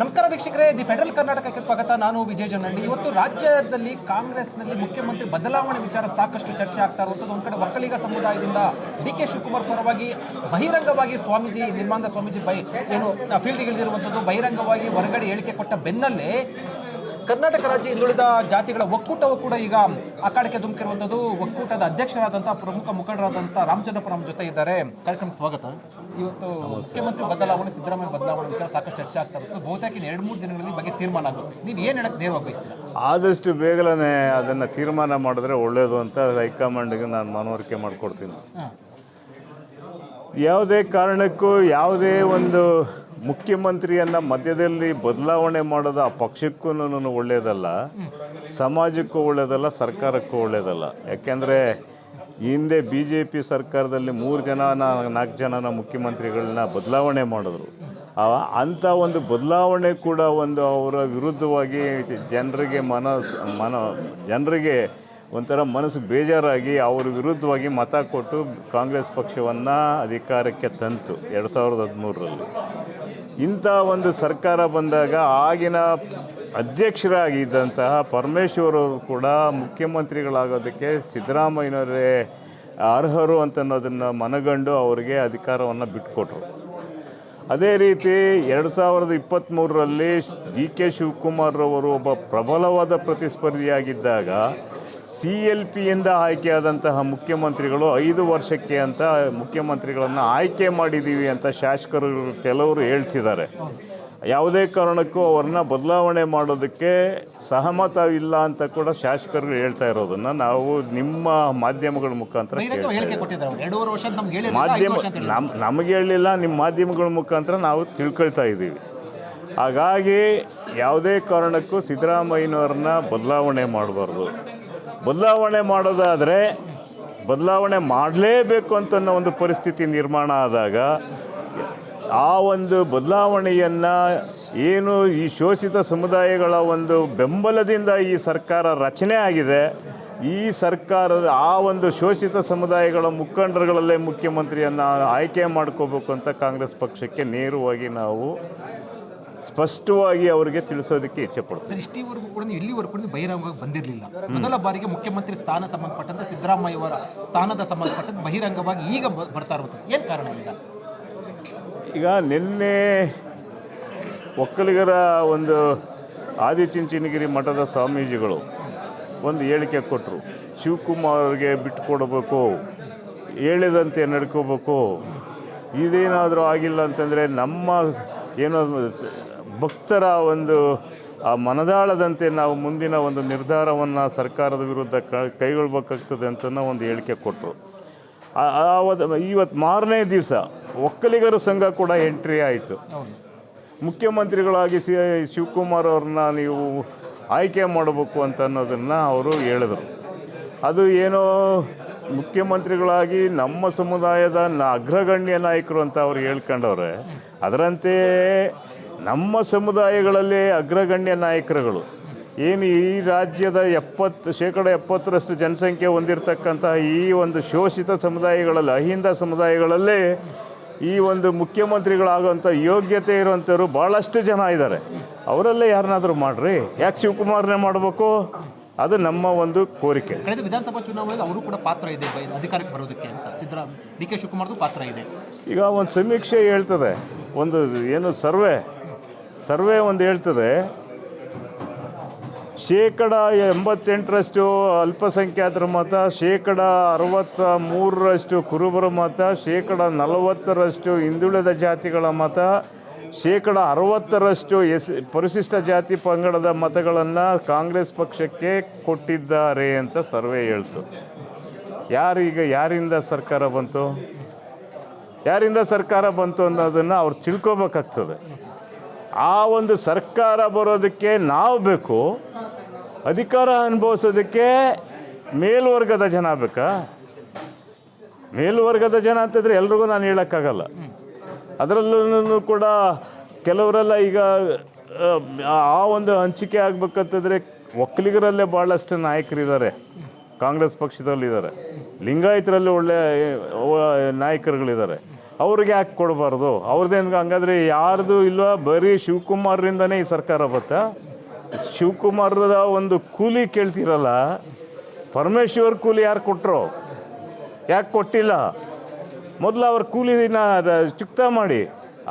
ನಮಸ್ಕಾರ ವೀಕ್ಷಕರೇ, the federal ಕರ್ನಾಟಕಕ್ಕೆ ಸ್ವಾಗತ. ನಾನು ವಿಜಯ ಜನಹಳ್ಳಿ ಇವತ್ತು ರಾಜ್ಯದಲ್ಲಿ ಕಾಂಗ್ರೆಸ್ನಲ್ಲಿ ಮುಖ್ಯಮಂತ್ರಿ ಬದಲಾವಣೆ ವಿಚಾರ ಸಾಕಷ್ಟು ಚರ್ಚೆ ಆಗ್ತಾ ಇರುವಂಥದ್ದು. ಒಂದು ಕಡೆ ಒಕ್ಕಲಿಗ ಸಮುದಾಯದಿಂದ ಡಿ ಕೆ ಶಿವಕುಮಾರ್ ಪರವಾಗಿ ಬಹಿರಂಗವಾಗಿ ಸ್ವಾಮೀಜಿ ನಿರ್ಮಾಂದ ಸ್ವಾಮೀಜಿ ಬೈ ಏನು ಫೀಲ್ಡ್ಗೆ ಇಳಿದಿರುವಂಥದ್ದು. ಬಹಿರಂಗವಾಗಿ ಹೊರಗಡೆ ಹೇಳಿಕೆ ಕೊಟ್ಟ ಬೆನ್ನಲ್ಲೇ ಕರ್ನಾಟಕ ರಾಜ್ಯ ಹಿಂದುಳಿದ ಜಾತಿಗಳ ಒಕ್ಕೂಟವು ಕೂಡ ಈಗ ಅಖಾಡಕ್ಕೆ ಧುಮುಕಿರುವಂಥದ್ದು. ಒಕ್ಕೂಟದ ಅಧ್ಯಕ್ಷರಾದಂಥ ಪ್ರಮುಖ ಮುಖಂಡರಾದಂಥ ರಾಮಚಂದ್ರಪ್ಪ ನಮ್ಮ ಜೊತೆ ಇದ್ದಾರೆ. ಕಾರ್ಯಕ್ರಮಕ್ಕೆ ಸ್ವಾಗತ. ಇವತ್ತು ಮುಖ್ಯಮಂತ್ರಿ ಬದಲಾವಣೆ ಸಿದ್ದರಾಮಯ್ಯ ಬದಲಾವಣೆ ವಿಚಾರ ಸಾಕಷ್ಟು ಚರ್ಚೆ ಆಗ್ತಾ ಇರುತ್ತೆ. ಬಹುತೇಕ ಇನ್ನು ಎರಡು ಮೂರು ದಿನಗಳಲ್ಲಿ ಬಗ್ಗೆ ತೀರ್ಮಾನ ಆಗುತ್ತೆ. ನೀವು ಏನು ಹೇಳಕ್ಕೆ ನೇರವಾಗಿ ಬಯಸ್ತೀರಾ? ಆದಷ್ಟು ಬೇಗನೆ ಅದನ್ನು ತೀರ್ಮಾನ ಮಾಡಿದ್ರೆ ಒಳ್ಳೆಯದು ಅಂತ ಹೈಕಮಾಂಡ್ಗೆ ನಾನು ಮನವರಿಕೆ ಮಾಡಿಕೊಡ್ತೀನಿ. ಯಾವುದೇ ಕಾರಣಕ್ಕೂ ಯಾವುದೇ ಒಂದು ಮುಖ್ಯಮಂತ್ರಿಯನ್ನು ಮಧ್ಯದಲ್ಲಿ ಬದಲಾವಣೆ ಮಾಡೋದು ಆ ಪಕ್ಷಕ್ಕೂ ಒಳ್ಳೆಯದಲ್ಲ ಸಮಾಜಕ್ಕೂ ಒಳ್ಳೆಯದಲ್ಲ ಸರ್ಕಾರಕ್ಕೂ ಒಳ್ಳೆಯದಲ್ಲ ಯಾಕೆಂದರೆ ಹಿಂದೆ ಬಿ ಜೆ ಪಿ ಸರ್ಕಾರದಲ್ಲಿ ಮೂರು ಜನ, ನಾಲ್ಕು ಜನನ ಮುಖ್ಯಮಂತ್ರಿಗಳನ್ನ ಬದಲಾವಣೆ ಮಾಡಿದ್ರು. ಅಂಥ ಒಂದು ಬದಲಾವಣೆ ಕೂಡ ಒಂದು ಅವರ ವಿರುದ್ಧವಾಗಿ ಜನರಿಗೆ ಮನಸ್, ಮನ, ಜನರಿಗೆ ಒಂಥರ ಮನಸ್ಸು ಬೇಜಾರಾಗಿ ಅವ್ರ ವಿರುದ್ಧವಾಗಿ ಮತ ಕೊಟ್ಟು ಕಾಂಗ್ರೆಸ್ ಪಕ್ಷವನ್ನು ಅಧಿಕಾರಕ್ಕೆ ತಂತು ಎರಡು ಸಾವಿರದ ಹದಿಮೂರರಲ್ಲಿ. ಇಂಥ ಒಂದು ಸರ್ಕಾರ ಬಂದಾಗ ಆಗಿನ ಅಧ್ಯಕ್ಷರಾಗಿದ್ದಂತಹ ಪರಮೇಶ್ವರ್ ಅವರು ಕೂಡ ಮುಖ್ಯಮಂತ್ರಿಗಳಾಗೋದಕ್ಕೆ ಸಿದ್ದರಾಮಯ್ಯನವರೇ ಅರ್ಹರು ಅಂತ ಅನ್ನೋದನ್ನು ಮನಗಂಡು ಅವರಿಗೆ ಅಧಿಕಾರವನ್ನು ಬಿಟ್ಟುಕೊಟ್ರು ಅದೇ ರೀತಿ ಎರಡು ಸಾವಿರದ ಇಪ್ಪತ್ತ್ಮೂರರಲ್ಲಿ ಡಿ ಕೆ ಶಿವಕುಮಾರ್ ಅವರು ಒಬ್ಬ ಪ್ರಬಲವಾದ ಪ್ರತಿಸ್ಪರ್ಧಿಯಾಗಿದ್ದಾಗ ಸಿ ಎಲ್ ಪಿಯಿಂದ ಆಯ್ಕೆಯಾದಂತಹ ಮುಖ್ಯಮಂತ್ರಿಗಳು ಐದು ವರ್ಷಕ್ಕೆ ಅಂತ ಮುಖ್ಯಮಂತ್ರಿಗಳನ್ನು ಆಯ್ಕೆ ಮಾಡಿದ್ದೀವಿ ಅಂತ ಶಾಸಕರು ಕೆಲವರು ಹೇಳ್ತಿದ್ದಾರೆ. ಯಾವುದೇ ಕಾರಣಕ್ಕೂ ಅವ್ರನ್ನ ಬದಲಾವಣೆ ಮಾಡೋದಕ್ಕೆ ಸಹಮತ ಇಲ್ಲ ಅಂತ ಕೂಡ ಶಾಸಕರು ಹೇಳ್ತಾ ಇರೋದನ್ನು ನಾವು ನಿಮ್ಮ ಮಾಧ್ಯಮಗಳ ಮುಖಾಂತರ ಮಾಧ್ಯಮ ವರ್ಷ ನಮ್ ನಮಗೆ ಹೇಳಿಲ್ಲ ನಿಮ್ಮ ಮಾಧ್ಯಮಗಳ ಮುಖಾಂತರ ನಾವು ತಿಳ್ಕೊಳ್ತಾ ಇದ್ದೀವಿ. ಹಾಗಾಗಿ ಯಾವುದೇ ಕಾರಣಕ್ಕೂ ಸಿದ್ದರಾಮಯ್ಯನವ್ರನ್ನ ಬದಲಾವಣೆ ಮಾಡಬಾರ್ದು. ಬದಲಾವಣೆ ಮಾಡೋದಾದರೆ ಬದಲಾವಣೆ ಮಾಡಲೇಬೇಕು ಅಂತನ್ನೋ ಒಂದು ಪರಿಸ್ಥಿತಿ ನಿರ್ಮಾಣ ಆದಾಗ ಆ ಒಂದು ಬದಲಾವಣೆಯನ್ನು ಏನು ಈ ಶೋಷಿತ ಸಮುದಾಯಗಳ ಒಂದು ಬೆಂಬಲದಿಂದ ಈ ಸರ್ಕಾರ ರಚನೆ ಆಗಿದೆ, ಈ ಸರ್ಕಾರದ ಆ ಒಂದು ಶೋಷಿತ ಸಮುದಾಯಗಳ ಮುಖಂಡರುಗಳಲ್ಲೇ ಮುಖ್ಯಮಂತ್ರಿಯನ್ನು ಆಯ್ಕೆ ಮಾಡ್ಕೋಬೇಕು ಅಂತ ಕಾಂಗ್ರೆಸ್ ಪಕ್ಷಕ್ಕೆ ನೇರವಾಗಿ ನಾವು ಸ್ಪಷ್ಟವಾಗಿ ಅವರಿಗೆ ತಿಳಿಸೋದಕ್ಕೆ ಇಚ್ಛೆ ಪಡ್ತಾರೆ ಸರ್ ಇಷ್ಟೀವರೆಗೂ ಕೂಡ ನೀವು ಇಲ್ಲಿವರೆಗೂ ಕೂಡ ನೀವು ಬಹಿರಂಗವಾಗಿ ಬಂದಿರಲಿಲ್ಲ. ಮೊದಲ ಬಾರಿಗೆ ಮುಖ್ಯಮಂತ್ರಿ ಸ್ಥಾನ ಸಂಬಂಧಪಟ್ಟಂತೆ ಸಿದ್ದರಾಮಯ್ಯ ಅವರ ಸ್ಥಾನದ ಸಂಬಂಧಪಟ್ಟಂತೆ ಬಹಿರಂಗವಾಗಿ ಈಗ ಬ- ಬರ್ತಾ ಇರೋದು ಏನು ಕಾರಣ ಈಗ? ಈಗ ನಿನ್ನೆ ಒಕ್ಕಲಿಗರ ಒಂದು ಆದಿಚುಂಚನಗಿರಿ ಮಠದ ಸ್ವಾಮೀಜಿಗಳು ಒಂದು ಹೇಳಿಕೆ ಕೊಟ್ಟರು ಶಿವಕುಮಾರ್ ಶಿವಕುಮಾರ್ಗೆ ಬಿಟ್ಟುಕೊಡ್ಬೇಕು ಹೇಳಿದಂತೆ ನಡ್ಕೋಬೇಕು ಇದೇನಾದರೂ ಆಗಿಲ್ಲ ಅಂತಂದರೆ ನಮ್ಮ ಏನೋ ಭಕ್ತರ ಒಂದು, ಆ ಮನದಾಳದಂತೆ ನಾವು ಮುಂದಿನ ಒಂದು ನಿರ್ಧಾರವನ್ನು ಸರ್ಕಾರದ ವಿರುದ್ಧ ಕ, ಕೈಗೊಳ್ಬೇಕಾಗ್ತದೆ ಅಂತ ಒಂದು ಹೇಳಿಕೆ ಕೊಟ್ಟರು ಇವತ್ತು ಮಾರನೇ ದಿವಸ ಒಕ್ಕಲಿಗರ ಸಂಘ ಕೂಡ ಎಂಟ್ರಿ ಆಯಿತು. ಮುಖ್ಯಮಂತ್ರಿಗಳಾಗಿ ಸಿ, ಶಿವಕುಮಾರ್ ಅವ್ರನ್ನ ನೀವು ಆಯ್ಕೆ ಮಾಡಬೇಕು ಅಂತ ಅನ್ನೋದನ್ನು ಅವರು ಹೇಳಿದರು. ಅದು ಏನೋ ಮುಖ್ಯಮಂತ್ರಿಗಳಾಗಿ ನಮ್ಮ ಸಮುದಾಯದ ನ- ಅಗ್ರಗಣ್ಯ ನಾಯಕರು ಅಂತ ಅವ್ರು ಹೇಳ್ಕೊಂಡವ್ರೆ. ಅದರಂತೆ ನಮ್ಮ ಸಮುದಾಯಗಳಲ್ಲಿ ಅಗ್ರಗಣ್ಯ ನಾಯಕರುಗಳು. ಏನು ಈ ರಾಜ್ಯದ ಎಪ್ಪತ್ತು ಶೇಕಡ ಎಪ್ಪತ್ತರಷ್ಟು ಜನಸಂಖ್ಯೆ ಹೊಂದಿರತಕ್ಕಂತಹ ಈ ಒಂದು ಶೋಷಿತ ಸಮುದಾಯಗಳಲ್ಲಿ ಅಹಿಂದ ಸಮುದಾಯಗಳಲ್ಲೇ ಈ ಒಂದು ಮುಖ್ಯಮಂತ್ರಿಗಳಾಗುವಂಥ ಯೋಗ್ಯತೆ ಇರುವಂಥವ್ರು ಭಾಳಷ್ಟು ಜನ ಇದ್ದಾರೆ. ಅವರಲ್ಲೇ ಯಾರನ್ನಾದರೂ ಮಾಡ್ರಿ. ಯಾಕೆ ಶಿವಕುಮಾರ್ನೇ ಮಾಡಬೇಕು? ಅದು ನಮ್ಮ ಒಂದು ಕೋರಿಕೆ. ಕಳೆದ ವಿಧಾನಸಭಾ ಚುನಾವಣೆಗೆ ಅವರು ಕೂಡ ಪಾತ್ರ ಇದೆ ಅಧಿಕಾರಕ್ಕೆ ಬರೋದಕ್ಕೆ ಅಂತ. ಡಿ ಕೆ ಶಿವಕುಮಾರ್ದು ಪಾತ್ರ ಇದೆ. ಈಗ ಒಂದು ಸಮೀಕ್ಷೆ ಹೇಳ್ತದೆ. ಒಂದು ಏನು ಸರ್ವೆ ಸರ್ವೆ ಒಂದು ಹೇಳ್ತದೆ, ಶೇಕಡ ಎಂಬತ್ತೆಂಟರಷ್ಟು ಅಲ್ಪಸಂಖ್ಯಾತರ ಮತ, ಶೇಕಡ ಅರವತ್ತ ಮೂರರಷ್ಟು ಕುರುಬರ ಮತ, ಶೇಕಡ ನಲವತ್ತರಷ್ಟು ಹಿಂದುಳಿದ ಜಾತಿಗಳ ಮತ, ಶೇಕಡ ಅರವತ್ತರಷ್ಟು ಎಸ್, ಪರಿಶಿಷ್ಟ ಜಾತಿ ಪಂಗಡದ ಮತಗಳನ್ನು ಕಾಂಗ್ರೆಸ್ ಪಕ್ಷಕ್ಕೆ ಕೊಟ್ಟಿದ್ದಾರೆ ಅಂತ ಸರ್ವೆ ಹೇಳ್ತು. ಯಾರೀಗ, ಯಾರಿಂದ ಸರ್ಕಾರ ಬಂತು? ಯಾರಿಂದ ಸರ್ಕಾರ ಬಂತು ಅನ್ನೋದನ್ನು ಅವ್ರು ತಿಳ್ಕೊಬೇಕಾಗ್ತದೆ. ಆ ಒಂದು ಸರ್ಕಾರ ಬರೋದಕ್ಕೆ ನಾವು ಬೇಕು ಅಧಿಕಾರ ಅನುಭವಿಸೋದಕ್ಕೆ ಮೇಲ್ವರ್ಗದ ಜನ ಬೇಕಾ? ಮೇಲ್ವರ್ಗದ ಜನ ಅಂತಂದರೆ ಎಲ್ರಿಗೂ ನಾನು ಹೇಳೋಕ್ಕಾಗಲ್ಲ. ಅದರಲ್ಲೂ ಕೂಡ ಕೆಲವರೆಲ್ಲ ಈಗ ಆ, ಒಂದು ಹಂಚಿಕೆ ಆಗ್ಬೇಕಂತಂದರೆ ಒಕ್ಕಲಿಗರಲ್ಲೇ ಭಾಳಷ್ಟು ನಾಯಕರಿದ್ದಾರೆ. ಕಾಂಗ್ರೆಸ್ ಪಕ್ಷದಲ್ಲಿದ್ದಾರೆ. ಲಿಂಗಾಯತರಲ್ಲಿ ಒಳ್ಳೆ ಅವ ನಾಯಕರುಗಳಿದ್ದಾರೆ. ಅವ್ರಿಗೆ ಯಾಕೆ ಕೊಡಬಾರ್ದು? ಅವ್ರದ್ದೇನು ಹಂಗಾದ್ರೆ ಯಾರ್ದು ಇಲ್ವಾ? ಬರೀ ಶಿವಕುಮಾರ್ರಿಂದನೇ ಈ ಸರ್ಕಾರ ಬತ್ತಾ? ಶಿವಕುಮಾರದ ಒಂದು ಕೂಲಿ ಕೇಳ್ತಿರಲ್ಲ, ಪರಮೇಶ್ವರ್ ಕೂಲಿ ಯಾರು ಕೊಟ್ಟರು ಯಾಕೆ ಕೊಟ್ಟಿಲ್ಲ? ಮೊದಲು ಅವ್ರ ಕೂಲಿನ ಚುಕ್ತಾ ಮಾಡಿ.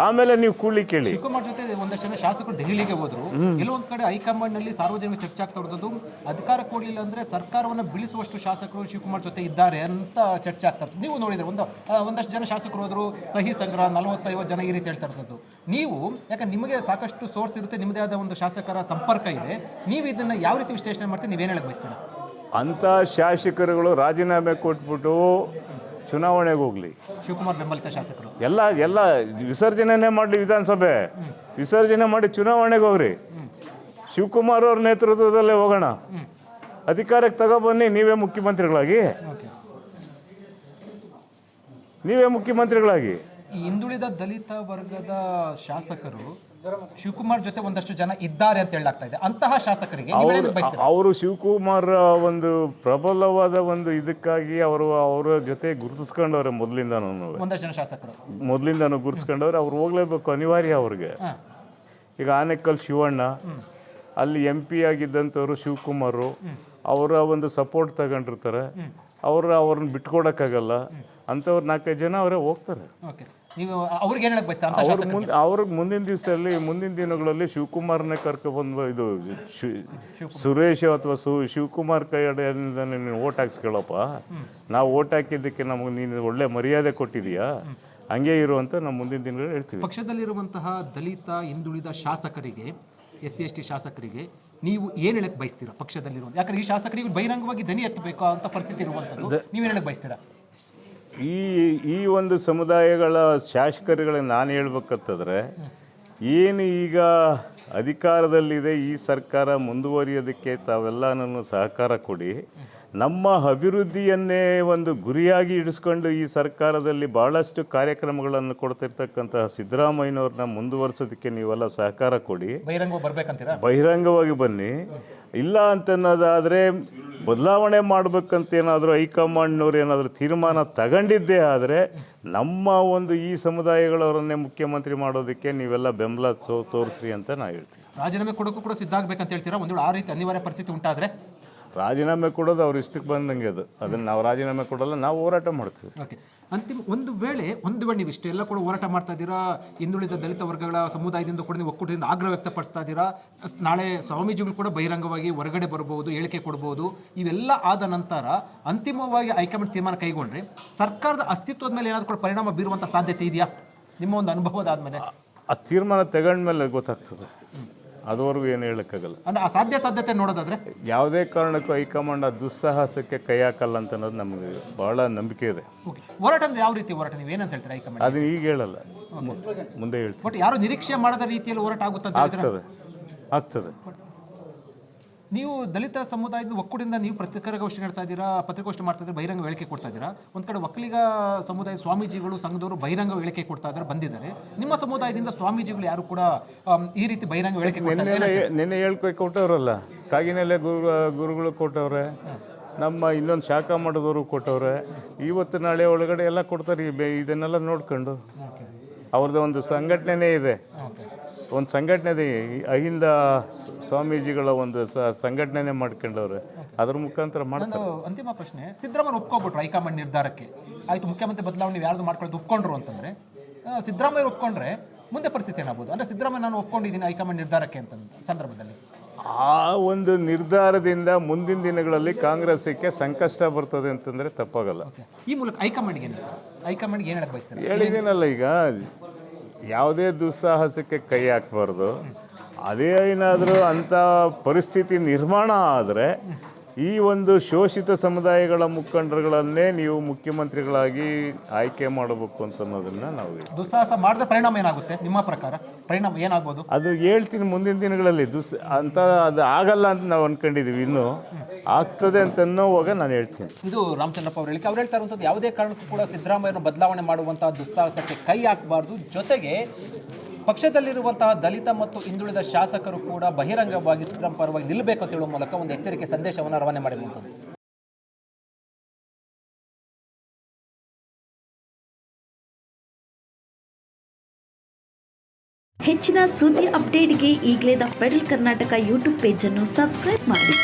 ಆಮೇಲೆ ನೀವು ಕೂಲಿ ಕೇಳಿ. ಶಿವಕುಮಾರ್ ಜೊತೆ ಒಂದಷ್ಟು ಜನ ಶಾಸಕರು ದೆಹಲಿಗೆ ಹೋದ್ರು. ಕೆಲವೊಂದು ಕಡೆ ಹೈಕಮಾಂಡ್ನಲ್ಲಿ ಸಾರ್ವಜನಿಕ ಚರ್ಚೆ ಆಗ್ತಾ ಇರೋದು. ಅಧಿಕಾರ ಕೊಡಲಿಲ್ಲ ಅಂದ್ರೆ ಸರ್ಕಾರವನ್ನು ಬೀಳಿಸುವಷ್ಟು ಶಾಸಕರು ಶಿವಕುಮಾರ್ ಜೊತೆ ಇದ್ದಾರೆ ಅಂತ ಚರ್ಚೆ ಆಗ್ತಾ ಇರ್ತದೆ. ನೀವು ನೋಡಿದ್ರೆ ಒಂದು ಒಂದಷ್ಟು ಜನ ಶಾಸಕರು ಹೋದ್ರು. ಸಹಿ ಸಂಗ್ರಹ ನಲವತ್ತೈವತ್ತು ಜನ ಈ ರೀತಿ ಹೇಳ್ತಾ ಇರ್ತದ್ದು. ನೀವು ಯಾಕಂದ್ರೆ ನಿಮಗೆ ಸಾಕಷ್ಟು ಸೋರ್ಸ್ ಇರುತ್ತೆ ನಿಮ್ಮದೇ ಆದ ಒಂದು ಶಾಸಕರ ಸಂಪರ್ಕ ಇದೆ. ನೀವು ಇದನ್ನ ಯಾವ ರೀತಿ ವಿಶ್ಲೇಷಣೆ ಮಾಡ್ತೀರಿ? ನೀವೇನು ಹೇಳಕ್ ಬಯಸ್ತೀರಾ? ಅಂಥ ಶಾಸಕರುಗಳು ರಾಜೀನಾಮೆ ಕೊಟ್ಬಿಟ್ಟು ಚುನಾವಣೆಗೆ ಹೋಗಲಿ. ಶಿವಕುಮಾರ್ ಬೆಂಬಲಿತ ಶಾಸಕರು. ಎಲ್ಲ ಎಲ್ಲ ವಿಸರ್ಜನೆ ಮಾಡಲಿ ವಿಧಾನಸಭೆ. ವಿಸರ್ಜನೆ ಮಾಡಿ ಚುನಾವಣೆಗೆ ಹೋಗ್ರಿ. ಶಿವಕುಮಾರ್ ಅವ್ರ ನೇತೃತ್ವದಲ್ಲೇ ಹೋಗೋಣ. ಅಧಿಕಾರಕ್ಕೆ ತಗೊಬನ್ನಿ ನೀವೇ ಮುಖ್ಯಮಂತ್ರಿಗಳಾಗಿ. ನೀವೇ ಮುಖ್ಯಮಂತ್ರಿಗಳಾಗಿ. ಈ ಹಿಂದುಳಿದ ದಲಿತ ವರ್ಗದ ಶಾಸಕರು ಶಿವಕುಮಾರ್ ಜೊತೆ ಒಂದಷ್ಟು ಜನ ಇದ್ದಾರೆ ಅಂತ ಹೇಳಲಾಗ್ತಾ ಇದೆ. ಅಂತಹ ಶಾಸಕರಿಗೆ ಅವರು ಶಿವಕುಮಾರ್ ಒಂದು ಪ್ರಬಲವಾದ ಒಂದು ಇದಕ್ಕಾಗಿ ಅವರು ಅವರ ಜೊತೆ ಗುರುತಿಸ್ಕೊಂಡವ್ರೆ ಮೊದಲಿಂದ ಒಂದಷ್ಟು ಜನ ಶಾಸಕರು. ಮೊದಲಿಂದನೂ ಗುರುತಿಸ್ಕೊಂಡವ್ರೆ. ಅವ್ರು ಹೋಗ್ಲೇಬೇಕು ಅನಿವಾರ್ಯ ಅವ್ರಿಗೆ. ಈಗ ಆನೆಕಲ್ ಶಿವಣ್ಣ ಅಲ್ಲಿ ಎಂ ಪಿ ಆಗಿದ್ದಂಥವ್ರು ಶಿವಕುಮಾರು ಅವರ ಒಂದು ಸಪೋರ್ಟ್ ತಗೊಂಡಿರ್ತಾರೆ. ಅವರು ಅವ್ರನ್ನ ಬಿಟ್ಕೊಡಕ್ಕಾಗಲ್ಲ. ಅಂಥವ್ರು ನಾಲ್ಕೈದು ಜನ ಅವರೇ ಹೋಗ್ತಾರೆ. ಓಕೆ. ನೀವು ಅವ್ರಿಗೆ ಏನು ಹೇಳಕ್ ಬಯಸ್ತೀರಾ? ಅಂತ ಅವ್ರ ಮುಂದೆ ಅವ್ರಿಗೆ ಮುಂದಿನ ದಿವಸದಲ್ಲಿ ಮುಂದಿನ ದಿನಗಳಲ್ಲಿ ಶಿವಕುಮಾರ್ನೇ ಕರ್ಕೊಬಂದು ಇದು ಶಿ- ಸುರೇಶ್ ಅಥವಾ ಸು ಶಿವಕುಮಾರ್ ಕೈಯಡೆಯಿಂದ ನೀನು ಓಟ್ ಹಾಕ್ಸ್ಕೊಳ್ಳಪ್ಪ. ನಾವು ಓಟ್ ಹಾಕಿದ್ದಕ್ಕೆ ನಮಗೆ ನೀನು ಒಳ್ಳೆ ಮರ್ಯಾದೆ ಕೊಟ್ಟಿದೀಯಾ? ಹಂಗೆ ಇರುವಂತ ನಮ್ಮ ನಾವು ಮುಂದಿನ ದಿನಗಳು ಹೇಳ್ತೀವಿ. ಪಕ್ಷದಲ್ಲಿರುವಂತಹ ದಲಿತ ಹಿಂದುಳಿದ ಶಾಸಕರಿಗೆ ಎಸ್ ಸಿ ಎಸ್ ಟಿ ಶಾಸಕರಿಗೆ ನೀವು ಏನು ಹೇಳಕ್ ಬಯಸ್ತೀರಾ ಪಕ್ಷದಲ್ಲಿರುವ ಯಾಕಂದ್ರೆ ಈ ಶಾಸಕರಿಗೆ ಬಹಿರಂಗವಾಗಿ ದನಿ ಎತ್ತಬೇಕು ಅಂತ ಪರಿಸ್ಥಿತಿ ಇರುವಂತದ್ದು. ನೀವು ಹೇಳಕ್ ಬಯಸ್ತೀರಾ? ಈ ಈ ಒಂದು ಸಮುದಾಯಗಳ ಶಾಸಕರುಗಳಿಗೆ ನಾನು ಹೇಳ್ಬೇಕಂತಂದರೆ ಏನು ಈಗ ಅಧಿಕಾರದಲ್ಲಿದೆ ಈ ಸರ್ಕಾರ ಮುಂದುವರಿಯೋದಕ್ಕೆ ತಾವೆಲ್ಲನೂ ಸಹಕಾರ ಕೊಡಿ. ನಮ್ಮ ಅಭಿವೃದ್ಧಿಯನ್ನೇ ಒಂದು ಗುರಿಯಾಗಿ ಇಡಿಸ್ಕೊಂಡು ಈ ಸರ್ಕಾರದಲ್ಲಿ ಭಾಳಷ್ಟು ಕಾರ್ಯಕ್ರಮಗಳನ್ನು ಕೊಡ್ತಿರ್ತಕ್ಕಂತಹ ಸಿದ್ದರಾಮಯ್ಯನವ್ರನ್ನ ಮುಂದುವರಿಸೋದಕ್ಕೆ ನೀವೆಲ್ಲ ಸಹಕಾರ ಕೊಡಿ. ಬಹಿರಂಗವಾಗಿ ಬರ್ಬೇಕಂತೀರಾ? ಬಹಿರಂಗವಾಗಿ ಬನ್ನಿ. ಇಲ್ಲ ಅಂತನ್ನೋದಾದರೆ ಬದಲಾವಣೆ ಮಾಡಬೇಕಂತ ಏನಾದರೂ ಹೈಕಮಾಂಡ್ನವ್ರು ಏನಾದರೂ ತೀರ್ಮಾನ ತಗೊಂಡಿದ್ದೇ ಆದರೆ ನಮ್ಮ ಒಂದು ಈ ಸಮುದಾಯಗಳವರನ್ನೇ ಮುಖ್ಯಮಂತ್ರಿ ಮಾಡೋದಕ್ಕೆ ನೀವೆಲ್ಲ ಬೆಂಬಲ ತೋರಿಸ್ರಿ ಅಂತ ನಾ ಹೇಳ್ತೀನಿ. ರಾಜೀನಾಮೆ ಕೊಡೋಕ್ಕೂ ಕೂಡ ಸಿದ್ಧ ಆಗ್ಬೇಕಂತ ಹೇಳ್ತೀರಾ? ಒಂದು ಆ ರೀತಿ ಅನಿವಾರ್ಯ ಪರಿಸ್ಥಿತಿ ಉಂಟಾದ್ರೆ? ರಾಜೀನಾಮೆ ಕೊಡೋದು ಅವ್ರ ಇಷ್ಟಕ್ಕೆ ಬಂದಂಗೆ ಅದು. ಅದನ್ನು ನಾವು ರಾಜೀನಾಮೆ ಕೊಡಲ್ಲ ನಾವು ಹೋರಾಟ ಮಾಡ್ತೀವಿ. ಓಕೆ. ಅಂತಿಮ ಒಂದು ವೇಳೆ ಒಂದು ವೇಳೆ ನೀವು ಇಷ್ಟೆಲ್ಲ ಕೂಡ ಹೋರಾಟ ಮಾಡ್ತಾ ಇದ್ದೀರಾ ಹಿಂದುಳಿದ ದಲಿತ ವರ್ಗಗಳ ಸಮುದಾಯದಿಂದ ಕೂಡ ನೀವು ಒಕ್ಕೂಟದಿಂದ ಆಗ್ರಹ ವ್ಯಕ್ತಪಡಿಸ್ತಾ ಇದ್ದೀರಾ ನಾಳೆ ಸ್ವಾಮೀಜಿಗಳು ಕೂಡ ಬಹಿರಂಗವಾಗಿ ಹೊರಗಡೆ ಬರಬಹುದು ಹೇಳಿಕೆ ಕೊಡಬಹುದು ಇವೆಲ್ಲ ಆದ ನಂತರ ಅಂತಿಮವಾಗಿ ಹೈಕಮಾಂಡ್ ತೀರ್ಮಾನ ಕೈಗೊಂಡ್ರೆ ಸರ್ಕಾರದ ಅಸ್ತಿತ್ವದ ಮೇಲೆ ಏನಾದರೂ ಕೂಡ ಪರಿಣಾಮ ಬೀರುವಂಥ ಸಾಧ್ಯತೆ ಇದೆಯಾ? ನಿಮ್ಮ ಒಂದು ಅನುಭವದಾದ ಮೇಲೆ ಆ ತೀರ್ಮಾನ ತಗೊಂಡ್ಮೇಲೆ ಗೊತ್ತಾಗ್ತದೆ. ಅದುವರೆಗೂ ಏನು ಹೇಳೋಕ್ಕಾಗಲ್ಲ. ಅಂದ್ರೆ ಆ ಸಾಧ್ಯ ಸಾಧ್ಯತೆ ನೋಡೋದಾದ್ರೆ? ಯಾವುದೇ ಕಾರಣಕ್ಕೂ ಹೈಕಮಾಂಡ್ ಆ ದುಸ್ಸಾಹಸಕ್ಕೆ ಕೈ ಹಾಕಲ್ಲ ಅಂತ ಅನ್ನೋದು ನಮಗೆ ಬಹಳ ನಂಬಿಕೆ ಇದೆ. ಓಕೆ. ಹೋರಾಟ ಅಂದ್ರೆ ಯಾವ ರೀತಿ ಹೋರಾಟ? ನೀವು ಏನಂತ ಹೇಳ್ತೀರಾ ಹೈಕಮಾಂಡ್ ಅದನ್ನ ಈಗ ಹೇಳಲ್ಲ. ಮುಂದೆ ಹೇಳ್ತೀನಿ. ಬಟ್ ಯಾರು ನಿರೀಕ್ಷೆ ಮಾಡದ ರೀತಿಯಲ್ಲಿ ಹೋರಾಟ ಆಗುತ್ತೆ ಹೇಳ್ತೀರಾ ಆಗ್ತದೆ. ಆಗ್ತದೆ. ನೀವು ದಲಿತ ಸಮುದಾಯದ ಒಕ್ಕೂಟದಿಂದ ನೀವು ಪತ್ರಿಕಾಗೋಷ್ಠಿ ನಡ್ತಾ ಇದ್ದೀರಾ ಪತ್ರಿಕಾಗೋಷ್ಠಿ ಮಾಡ್ತಾ ಇದ್ದೀರಾ ಬಹಿರಂಗ ಹೇಳಿಕೆ ಕೊಡ್ತಾ ಇದ್ದೀರಾ? ಒಂದು ಕಡೆ ಒಕ್ಕಲಿಗ ಸಮುದಾಯ ಸ್ವಾಮೀಜಿಗಳು ಸಂಘದವರು ಬಹಿರಂಗ ಹೇಳಿಕೆ ಕೊಡ್ತಾ ಇದ್ದಾರೆ ಬಂದಿದ್ದಾರೆ. ನಿಮ್ಮ ಸಮುದಾಯದಿಂದ ಸ್ವಾಮೀಜಿಗಳು ಯಾರು ಕೂಡ ಈ ರೀತಿ ಬಹಿರಂಗ ಹೇಳಿಕೆ ನಿನ್ನೆ ನಿನ್ನೆ ಕೊಟ್ಟವರಲ್ಲ ಕಾಗಿನೆಲೆ ಗುರು ಗುರುಗಳು ಕೊಟ್ಟವ್ರೆ ನಮ್ಮ ಇನ್ನೊಂದು ಶಾಖಾ ಮಠದವರು ಕೊಟ್ಟವ್ರೆ ಇವತ್ತು ನಾಳೆ ಒಳಗಡೆ ಎಲ್ಲ ಕೊಡ್ತಾರೆ ಇದನ್ನೆಲ್ಲ ನೋಡ್ಕೊಂಡು. ಅವ್ರದ್ದು ಒಂದು ಸಂಘಟನೆನೇ ಇದೆ. ಒಂದು ಸಂಘಟನೆ ಅಹಿಂದ ಸ್ವಾಮೀಜಿಗಳ ಒಂದು ಸಂಘಟನೆ ಮಾಡ್ಕೊಂಡವ್ರೆ. ಅದ್ರ ಮುಖಾಂತರ ಮಾಡ್ತಾರೆ. ಅಂತಿಮ ಪ್ರಶ್ನೆ ಸಿದ್ದರಾಮಯ್ಯ ಒಪ್ಕೊಬಿಟ್ರು ಹೈಕಮಾಂಡ್ ನಿರ್ಧಾರಕ್ಕೆ. ಆಯ್ತು ಮುಖ್ಯಮಂತ್ರಿ ಬದಲಾವಣೆ ಯಾರು ಯಾರ್ದು ಮಾಡ್ಕೊಳ್ಳೋದು ಒಪ್ಕೊಂಡ್ರು ಅಂತಂದ್ರೆ ಸಿದ್ದರಾಮಯ್ಯ ಒಪ್ಕೊಂಡ್ರೆ ಮುಂದೆ ಪರಿಸ್ಥಿತಿ ಏನಾಗ್ಬೋದು? ಅಂದ್ರೆ ಸಿದ್ದರಾಮಯ್ಯ ನಾನು ಒಪ್ಕೊಂಡಿದ್ದೀನಿ ಹೈಕಮಾಂಡ್ ನಿರ್ಧಾರಕ್ಕೆ ಅಂತ ಸಂದರ್ಭದಲ್ಲಿ. ಆ ಒಂದು ನಿರ್ಧಾರದಿಂದ ಮುಂದಿನ ದಿನಗಳಲ್ಲಿ ಕಾಂಗ್ರೆಸ್ಸಿಗೆ ಸಂಕಷ್ಟ ಬರ್ತದೆ ಅಂತಂದರೆ ತಪ್ಪಾಗಲ್ಲ. ಈ ಮೂಲಕ ಹೈಕಮಾಂಡ್ಗೆ ಹೈಕಮಾಂಡ್ಗೆ ಏನು ಹೇಳಕ್ ಬಯಸ್ತಾರೆ? ಹೇಳಿದ್ದೀನಲ್ಲ ಈಗ. ಯಾವುದೇ ದುಸ್ಸಾಹಸಕ್ಕೆ ಕೈ ಹಾಕಬಾರ್ದು. ಅದೇ ಏನಾದರೂ ಅಂಥ ಪರಿಸ್ಥಿತಿ ನಿರ್ಮಾಣ ಆದರೆ ಈ ಒಂದು ಶೋಷಿತ ಸಮುದಾಯಗಳ ಮುಖಂಡರುಗಳನ್ನೇ ನೀವು ಮುಖ್ಯಮಂತ್ರಿಗಳಾಗಿ ಆಯ್ಕೆ ಮಾಡಬೇಕು ಅಂತ ಅನ್ನೋದನ್ನ ನಾವು. ದುಸ್ಸಾಹಸ ಮಾಡಿದ್ರೆ ಪರಿಣಾಮ ಏನಾಗುತ್ತೆ? ನಿಮ್ಮ ಪ್ರಕಾರ ಪರಿಣಾಮ ಏನಾಗ್ಬೋದು? ಅದು ಹೇಳ್ತೀನಿ ಮುಂದಿನ ದಿನಗಳಲ್ಲಿ. ದುಸ್ ಅಂತ ಅದು ಆಗಲ್ಲ ಅಂತ ನಾವು ಅಂದ್ಕೊಂಡಿದ್ದೀವಿ ಇನ್ನು. ಆಗ್ತದೆ ಅಂತ ಅನ್ನೋವಾಗ ನಾನು ಹೇಳ್ತೀನಿ. ಇದು ರಾಮಚಂದ್ರಪ್ಪ ಅವರು ಹೇಳಿಕೆ. ಅವ್ರು ಹೇಳ್ತಾ ಇರುವಂಥದ್ದು ಯಾವುದೇ ಕಾರಣಕ್ಕೂ ಕೂಡ ಸಿದ್ದರಾಮಯ್ಯನ ಬದಲಾವಣೆ ಮಾಡುವಂತಹ ದುಸ್ಸಾಹಸಕ್ಕೆ ಕೈ ಹಾಕಬಾರ್ದು. ಜೊತೆಗೆ ಪಕ್ಷದಲ್ಲಿರುವಂತಹ ದಲಿತ ಮತ್ತು ಹಿಂದುಳಿದ ಶಾಸಕರು ಕೂಡ ಬಹಿರಂಗವಾಗಿ ಸಿದ್ದರಾಮ್ ಪರವಾಗಿ ನಿಲ್ಲಬೇಕು ಅಂತ ಹೇಳುವ ಮೂಲಕ ಒಂದು ಎಚ್ಚರಿಕೆ ಸಂದೇಶವನ್ನು ರವಾನೆ ಮಾಡಿರುವಂಥದ್ದು. ಹೆಚ್ಚಿನ ಸುದ್ದಿ ಅಪ್ಡೇಟ್ಗೆ ಈಗಲೇ ದ ಫೆಡರಲ್ ಕರ್ನಾಟಕ ಯೂಟ್ಯೂಬ್ ಪೇಜನ್ನು ಸಬ್ಸ್ಕ್ರೈಬ್ ಮಾಡಿ.